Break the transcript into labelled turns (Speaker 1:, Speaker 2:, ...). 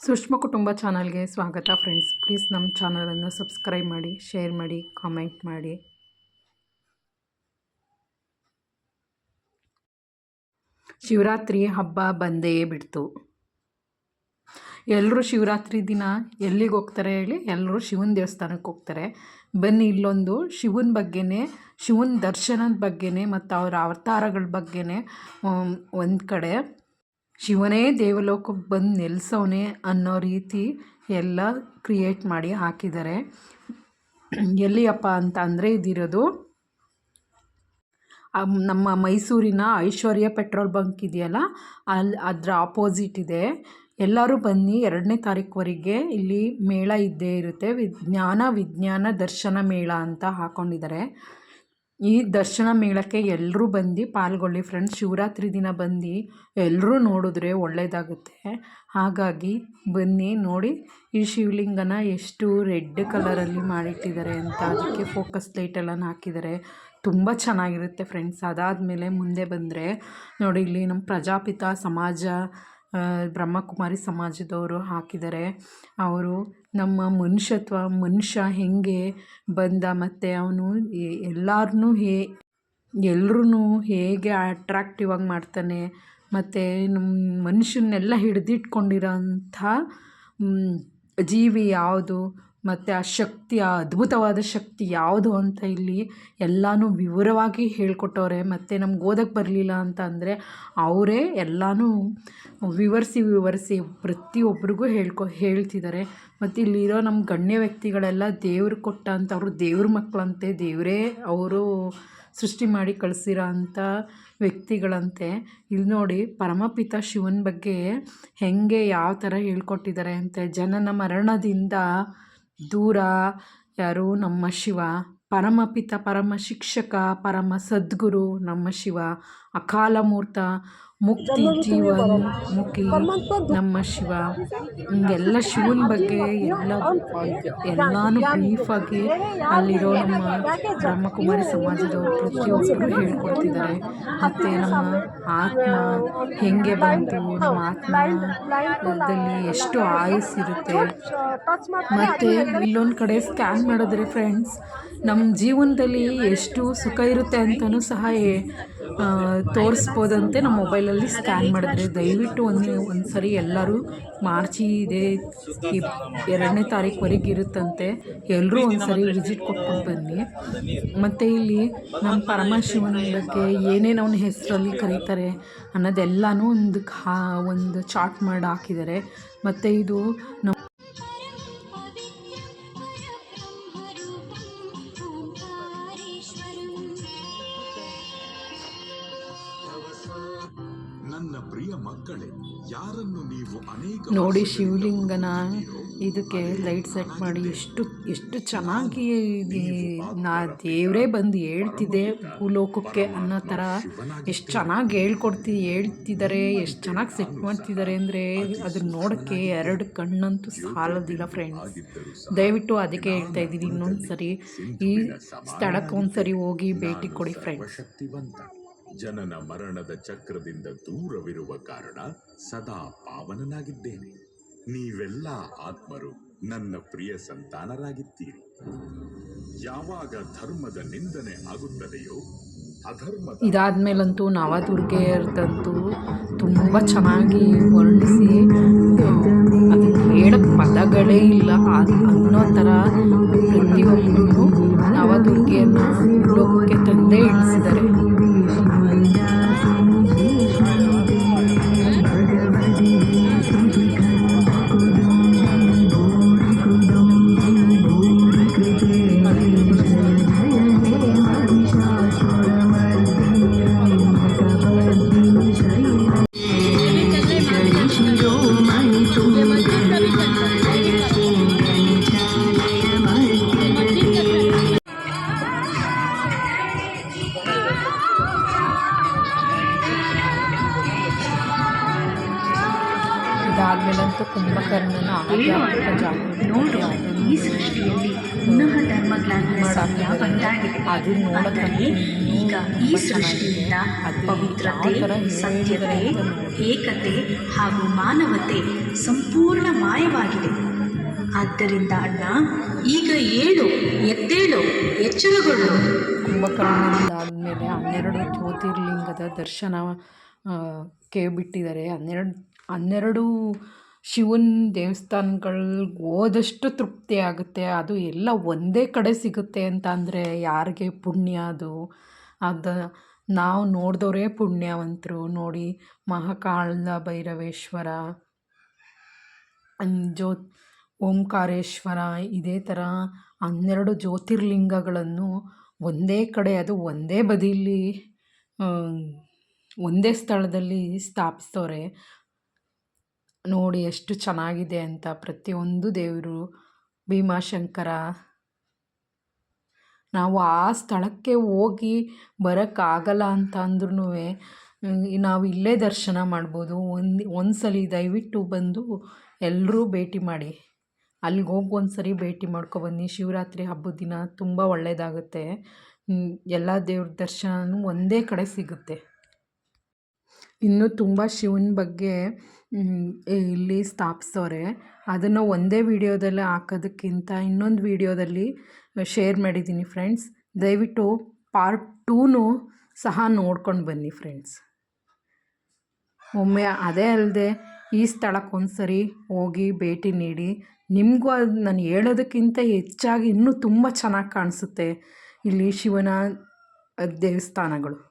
Speaker 1: ಸುಷ್ಮಾ ಕುಟುಂಬ ಚಾನಲ್ಗೆ ಸ್ವಾಗತ ಫ್ರೆಂಡ್ಸ್. ಪ್ಲೀಸ್ ನಮ್ಮ ಚಾನಲನ್ನು ಸಬ್ಸ್ಕ್ರೈಬ್ ಮಾಡಿ, ಶೇರ್ ಮಾಡಿ, ಕಾಮೆಂಟ್ ಮಾಡಿ. ಶಿವರಾತ್ರಿ ಹಬ್ಬ ಬಂದೇ ಬಿಡ್ತು. ಎಲ್ಲರೂ ಶಿವರಾತ್ರಿ ದಿನ ಎಲ್ಲಿಗೆ ಹೋಗ್ತಾರೆ ಹೇಳಿ? ಎಲ್ಲರೂ ಶಿವನ ದೇವಸ್ಥಾನಕ್ಕೆ ಹೋಗ್ತಾರೆ. ಬನ್ನಿ ಇಲ್ಲೊಂದು ಶಿವನ ಬಗ್ಗೆನೇ, ಶಿವನ ದರ್ಶನದ ಬಗ್ಗೆನೇ ಮತ್ತು ಅವರ ಅವತಾರಗಳ ಬಗ್ಗೆನೇ ಒಂದು ಕಡೆ. ಶಿವನೇ ದೇವಲೋಕಕ್ಕೆ ಬಂದು ನೆಲೆಸೋನೆ ಅನ್ನೋ ರೀತಿ ಎಲ್ಲ ಕ್ರಿಯೇಟ್ ಮಾಡಿ ಹಾಕಿದ್ದಾರೆ. ಎಲ್ಲಿಯಪ್ಪ ಅಂತ ಅಂದರೆ ಇದಿರೋದು ನಮ್ಮ ಮೈಸೂರಿನ ಐಶ್ವರ್ಯ ಪೆಟ್ರೋಲ್ ಬಂಕ್ ಇದೆಯಲ್ಲ ಅಲ್ಲಿ ಅದರ ಆಪೋಸಿಟ್ ಇದೆ. ಎಲ್ಲರೂ ಬನ್ನಿ, ಎರಡನೇ ತಾರೀಕುವರೆಗೆ ಇಲ್ಲಿ ಮೇಳ ಇದ್ದೇ ಇರುತ್ತೆ. ವಿಜ್ಞಾನ ವಿಜ್ಞಾನ ದರ್ಶನ ಮೇಳ ಅಂತ ಹಾಕ್ಕೊಂಡಿದ್ದಾರೆ ಈ ದರ್ಶನ ಮೇಳಕ್ಕೆ ಎಲ್ಲರೂ ಬಂದು ಪಾಲ್ಗೊಳ್ಳಿ ಫ್ರೆಂಡ್ಸ್ ಶಿವರಾತ್ರಿ ದಿನ ಬಂದು ಎಲ್ಲರೂ ನೋಡಿದ್ರೆ ಒಳ್ಳೆಯದಾಗುತ್ತೆ ಹಾಗಾಗಿ ಬನ್ನಿ ನೋಡಿ ಈ ಶಿವಲಿಂಗನ ಎಷ್ಟು ರೆಡ್ ಕಲರಲ್ಲಿ ಮಾಡಿಟ್ಟಿದ್ದಾರೆ ಅಂತ. ಅದಕ್ಕೆ ಫೋಕಸ್ ಲೈಟೆಲ್ಲ ಹಾಕಿದ್ದಾರೆ. ತುಂಬ ಚೆನ್ನಾಗಿರುತ್ತೆ ಫ್ರೆಂಡ್ಸ್ ಅದಾದಮೇಲೆ ಮುಂದೆ ಬಂದರೆ ನೋಡಿ ಇಲ್ಲಿ ನಮ್ಮ ಪ್ರಜಾಪಿತ ಸಮಾಜ ಬ್ರಹ್ಮಕುಮಾರಿ ಸಮಾಜದವರು ಹಾಕಿದ್ದಾರೆ. ಅವರು ನಮ್ಮ ಮನುಷ್ಯತ್ವ, ಮನುಷ್ಯ ಹೇಗೆ ಬಂದ ಮತ್ತು ಅವನು ಎಲ್ಲರನ್ನೂ ಹೇ ಎಲ್ರೂ ಹೇಗೆ ಅಟ್ರಾಕ್ಟಿವ್ ಆಗಿ ಮಾಡ್ತಾನೆ, ಮತ್ತು ನಮ್ಮ ಮನುಷ್ಯನ್ನೆಲ್ಲ ಹಿಡಿದಿಟ್ಕೊಂಡಿರೋ ಅಂಥ ಜೀವಿ ಯಾವುದು? ಮತ್ತು ಆ ಶಕ್ತಿ, ಆ ಅದ್ಭುತವಾದ ಶಕ್ತಿ ಯಾವುದು ಅಂತ ಇಲ್ಲಿ ಎಲ್ಲನೂ ವಿವರವಾಗಿ ಹೇಳ್ಕೊಟ್ಟವ್ರೆ. ಮತ್ತು ನಮ್ಗೆ ಓದಕ್ಕೆ ಬರಲಿಲ್ಲ ಅಂತ ಅಂದರೆ ಅವರೇ ಎಲ್ಲನೂ ವಿವರಿಸಿ ವಿವರಿಸಿ ಪ್ರತಿಯೊಬ್ಬರಿಗೂ ಹೇಳ್ಕೊ ಹೇಳ್ತಿದ್ದಾರೆ ಮತ್ತು ಇಲ್ಲಿರೋ ನಮ್ಮ ಗಣ್ಯ ವ್ಯಕ್ತಿಗಳೆಲ್ಲ ದೇವ್ರಿಗೆ ಕೊಟ್ಟ ಅಂತ ಅವರು ದೇವ್ರ ಮಕ್ಕಳಂತೆ ದೇವರೇ ಅವರು ಸೃಷ್ಟಿ ಮಾಡಿ ಕಳಿಸಿರೋ ಅಂಥ ವ್ಯಕ್ತಿಗಳಂತೆ. ಇಲ್ಲಿ ನೋಡಿ ಪರಮಪಿತ ಶಿವನ ಬಗ್ಗೆ ಹೆಂಗೆ ಯಾವ ಥರ ಹೇಳ್ಕೊಟ್ಟಿದ್ದಾರೆ ಅಂತೆ. ಜನನ ಮರಣದಿಂದ ದೂರ ಯಾರು? ನಮ್ಮ ಶಿವ. ಪರಮಪಿತ ಪರಮ ಶಿಕ್ಷಕ ಪರಮ ಸದ್ಗುರು ನಮ್ಮ ಶಿವ. ಅಕಾಲ ಮೂರ್ತ ಮುಕ್ತಿ ಜೀವನ್ ಮುಕ್ತಿ ನಮ್ಮ ಶಿವ ಹಿಂಗೆಲ್ಲ ಶಿವನ ಬಗ್ಗೆ ಎಲ್ಲ ಎಲ್ಲಾನು ಬ್ರೀಫಾಗಿ ಅಲ್ಲಿರೋ ನಮ್ಮ ಬ್ರಹ್ಮಕುಮಾರಿ ಸಮಾಜದವರು ಪ್ರತಿಯೊಬ್ಬರು ಹೇಳ್ಕೊಡ್ತಿದ್ದಾರೆ. ಮತ್ತು ನಮ್ಮ ಆತ್ಮ ಹೆಂಗೆ ಬಂತು ನಮ್ಮ ಆತ್ಮದಲ್ಲಿ ಎಷ್ಟು ಆಯಸ್ಸಿರುತ್ತೆ ಮತ್ತು ಇಲ್ಲೊಂದು ಕಡೆ ಸ್ಕ್ಯಾನ್ ಮಾಡಿದ್ರೆ ಫ್ರೆಂಡ್ಸ್ ನಮ್ಮ ಜೀವನದಲ್ಲಿ ಎಷ್ಟು ಸುಖ ಇರುತ್ತೆ ಅಂತಲೂ ಸಹ ತೋರಿಸ್ಬೋದಂತೆ ನಮ್ಮ ಮೊಬೈಲಲ್ಲಿ ಸ್ಕ್ಯಾನ್ ಮಾಡಿದ್ರೆ. ದಯವಿಟ್ಟು ಒಂದು ಒಂದು ಸರಿ ಎಲ್ಲರೂ ಮಾರ್ಚಿ ಇದೆ ಎರಡನೇ ತಾರೀಕುವರೆಗೆ ಇರುತ್ತಂತೆ. ಎಲ್ಲರೂ ಒಂದು ಸರಿ ವಿಸಿಟ್ ಕೊಟ್ಕೊಂಡು ಬನ್ನಿ. ಮತ್ತು ಇಲ್ಲಿ ನಮ್ಮ ಪರಮಶಿವನ ಬಗ್ಗೆ ಏನೇನು ಅವನ ಹೆಸರಲ್ಲಿ ಕರೀತಾರೆ ಅನ್ನೋದೆಲ್ಲನೂ ಒಂದು ಒಂದು ಚಾರ್ಟ್ ಮಾಡಿ ಹಾಕಿದ್ದಾರೆ. ಮತ್ತು ಇದು ನಮ್ಮ ನೋಡಿ ಶಿವಲಿಂಗನ ಇದಕ್ಕೆ ಲೈಟ್ ಸೆಟ್ ಮಾಡಿ ಎಷ್ಟು ಎಷ್ಟು ಚೆನ್ನಾಗಿ ನಾ ದೇವರೇ ಬಂದು ಹೇಳ್ತಿದೆ ಭೂಲೋಕಕ್ಕೆ ಅನ್ನೋ ಥರ ಎಷ್ಟು ಚೆನ್ನಾಗಿ ಹೇಳ್ಕೊಡ್ತಿ ಹೇಳ್ತಿದ್ದಾರೆ ಎಷ್ಟು ಚೆನ್ನಾಗಿ ಸೆಟ್ ಮಾಡ್ತಿದ್ದಾರೆ ಅಂದರೆ ಅದನ್ನ ನೋಡೋಕ್ಕೆ ಎರಡು ಕಣ್ಣಂತೂ ಸಾಲೋದಿಲ್ಲ ಫ್ರೆಂಡ್ಸ್ ದಯವಿಟ್ಟು ಅದಕ್ಕೆ ಹೇಳ್ತಾ ಇದ್ದೀನಿ ಇನ್ನೊಂದು ಸರಿ ಈ ಸ್ಥಳಕ್ಕೆ ಒಂದು ಸರಿ ಹೋಗಿ ಭೇಟಿ ಕೊಡಿ ಫ್ರೆಂಡ್ಸ್
Speaker 2: ಜನನ ಮರಣದ ಚಕ್ರದಿಂದ ದೂರವಿರುವ ಕಾರಣ ಸದಾ ಪಾವನನಾಗಿದ್ದೇನೆ. ನೀವೆಲ್ಲ ಆತ್ಮರು ನನ್ನ ಪ್ರಿಯ ಸಂತಾನರಾಗಿದ್ದೀರಿ. ಯಾವಾಗ ಧರ್ಮದ ನಿಂದನೆ ಆಗುತ್ತದೆಯೋ
Speaker 1: ಇದಾದ್ಮೇಲಂತೂ ನವದುರ್ಗೆಯರ್ದಂತೂ ತುಂಬ ಚೆನ್ನಾಗಿ ವರ್ಣಿಸಿ ಅದನ್ನು ಹೇಳಕ್ಕೆ ಪದಗಳೇ ಇಲ್ಲ. ಅನ್ನೋ ಥರ ಪ್ರತಿಯೊಬ್ಬರು ನವದುರ್ಗೆಯನ್ನು ಲೋಕಕ್ಕೆ ತಂದೇ ಇಳಿಸಿದ್ದಾರೆ. ಇದಾದ್ಮೇಲಂತೂ ಕುಂಭಕರ್ಣನ ಆಧ್ಯಾತ್ಮಿಕ ಜಾಗೃತಿ
Speaker 3: ಈ ಸೃಷ್ಟಿಯಲ್ಲಿ ಪುನಃ. ಬಂದಾಗಿದೆ
Speaker 1: ಅದನ್ನ ನೋಡಕ್ಕೆ
Speaker 3: ಈಗ ಈ ಸೃಷ್ಟಿಯಿಂದ. ಪವಿತ್ರತೆ ಸತ್ಯತೆ. ಏಕತೆ ಹಾಗೂ ಮಾನವತೆ ಸಂಪೂರ್ಣ ಮಾಯವಾಗಿದೆ ಆದ್ದರಿಂದ ಅಣ್ಣ ಈಗ ಏಳು ಎದ್ದೇಳು ಎಚ್ಚರಗೊಳ್ಳು
Speaker 1: ಕುಂಭಕರ್ಣದಾದ್ಮೇಲೆ ಹನ್ನೆರಡು ಜ್ಯೋತಿರ್ಲಿಂಗದ ದರ್ಶನ ಕ್ಕೆ ಬಿಟ್ಟಿದ್ದಾರೆ ಹನ್ನೆರಡು ಹನ್ನೆರಡು ಶಿವನ ದೇವಸ್ಥಾನಗಳ್ಗೆ ಹೋದಷ್ಟು ತೃಪ್ತಿ ಆಗುತ್ತೆ. ಅದು ಎಲ್ಲ ಒಂದೇ ಕಡೆ ಸಿಗುತ್ತೆ ಅಂತ ಅಂದರೆ ಯಾರಿಗೆ ಪುಣ್ಯ ಅದು? ಅದು ನಾವು ನೋಡಿದವರೇ ಪುಣ್ಯವಂತರು. ನೋಡಿ ಮಹಾಕಾಳ ಭೈರವೇಶ್ವರ ಜ್ಯೋ ಓಂಕಾರೇಶ್ವರ, ಇದೇ ಥರ ಹನ್ನೆರಡು ಜ್ಯೋತಿರ್ಲಿಂಗಗಳನ್ನು ಒಂದೇ ಕಡೆ, ಅದು ಒಂದೇ ಬದಿಯಲ್ಲಿ ಒಂದೇ ಸ್ಥಳದಲ್ಲಿ ಸ್ಥಾಪಿಸ್ತವ್ರೆ ನೋಡಿ ಎಷ್ಟು ಚೆನ್ನಾಗಿದೆ ಅಂತ ಪ್ರತಿಯೊಂದು ದೇವರು ಭೀಮಾಶಂಕರ. ನಾವು ಆ ಸ್ಥಳಕ್ಕೆ ಹೋಗಿ ಬರೋಕ್ಕಾಗಲ್ಲ ಅಂತ ಅಂದ್ರೂ ನಾವು ಇಲ್ಲೇ ದರ್ಶನ ಮಾಡ್ಬೋದು. ಒಂದು ಒಂದು ಸಲ ದಯವಿಟ್ಟು ಬಂದು ಎಲ್ಲರೂ ಭೇಟಿ ಮಾಡಿ. ಅಲ್ಲಿಗೆ ಹೋಗಿ ಒಂದು ಸರಿ ಭೇಟಿ ಮಾಡ್ಕೊಬನ್ನಿ ಶಿವರಾತ್ರಿ ಹಬ್ಬದ ದಿನ ತುಂಬ ಒಳ್ಳೆಯದಾಗುತ್ತೆ ಎಲ್ಲ ದೇವ್ರ ದರ್ಶನವೂ ಒಂದೇ ಕಡೆ ಸಿಗುತ್ತೆ. ಇನ್ನೂ ತುಂಬ ಶಿವನ ಬಗ್ಗೆ ಇಲ್ಲಿ ಸ್ಥಾಪಿಸೋರೆ. ಅದನ್ನು ಒಂದೇ ವಿಡಿಯೋದಲ್ಲಿ ಹಾಕೋದಕ್ಕಿಂತ ಇನ್ನೊಂದು ವಿಡಿಯೋದಲ್ಲಿ ಶೇರ್ ಮಾಡಿದ್ದೀನಿ ಫ್ರೆಂಡ್ಸ್ ದಯವಿಟ್ಟು ಪಾರ್ಟ್ ಟೂನು ಸಹ ನೋಡ್ಕೊಂಡು ಬನ್ನಿ ಫ್ರೆಂಡ್ಸ್ ಒಮ್ಮೆ ಅದೇ ಅಲ್ಲದೆ ಈ ಸ್ಥಳಕ್ಕೆ ಹೋಗಿ ಭೇಟಿ ನೀಡಿ. ನಿಮಗೂ ಅದು ನಾನು ಹೇಳೋದಕ್ಕಿಂತ ಹೆಚ್ಚಾಗಿ ಇನ್ನೂ ತುಂಬ ಚೆನ್ನಾಗಿ ಕಾಣಿಸುತ್ತೆ ಇಲ್ಲಿ ಶಿವನ ದೇವಸ್ಥಾನಗಳು.